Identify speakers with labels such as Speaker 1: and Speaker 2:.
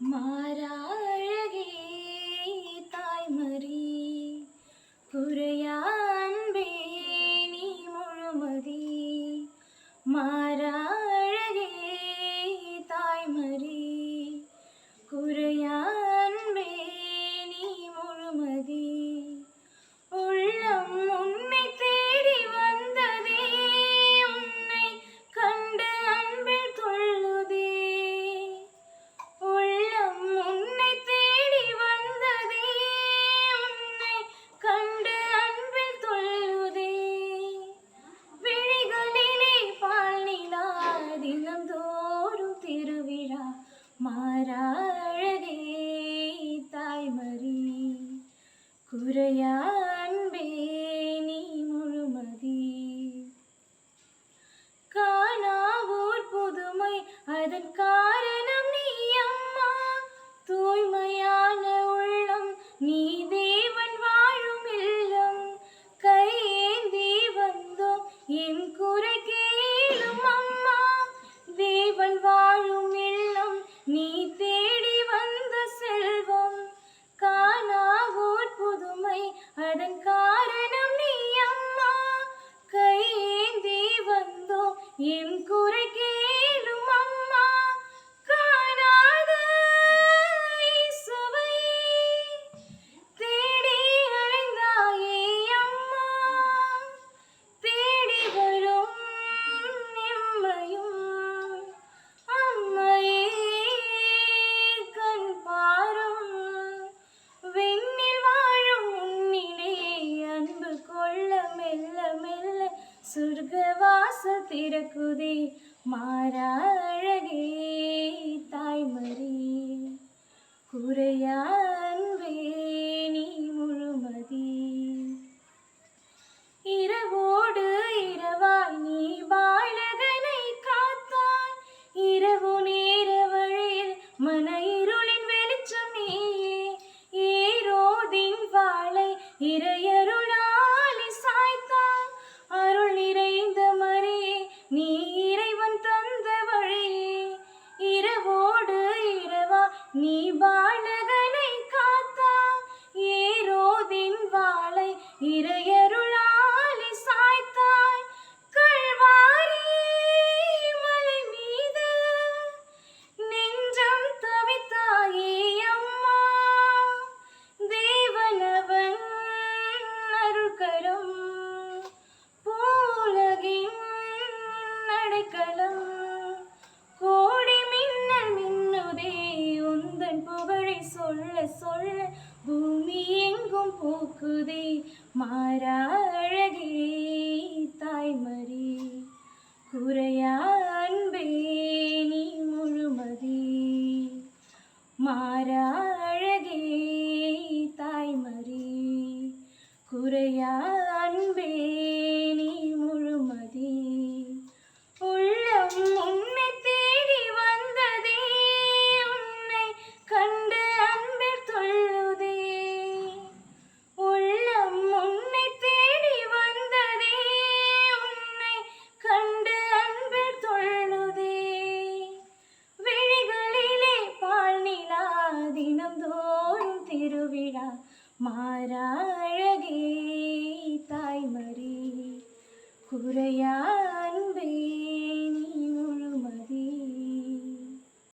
Speaker 1: മാരാഴകേ തായ്മറി പുരയ உரைய அன்பே நீ முழுமதி. காணாவூர் புதுமை அதன் காரை சொர்க்க வாசல் திறக்குதே. மாறா அழகே தாய்மறி குறையான்பே நீ முழுமதி. இரவோடு இரவாய் நீ வாழகனை காத்தாய். இரவு நேர வழியில் மன நீ வானகனை காத்தா ஏரோதின் வாளை இறையருளாலி சாய்த்தாய். கல்வாரி மலை மீது நெஞ்சம் தவித்தாயே அம்மா. தேவனவன் அருள்கரும் பூலகின் நடைக்கல போக்குதே மாறாழகே தாய்மறி குறையா அன்பே நீ முழுமதி மாறாழகே தாய்மறி குறையா அன்பே മാരായ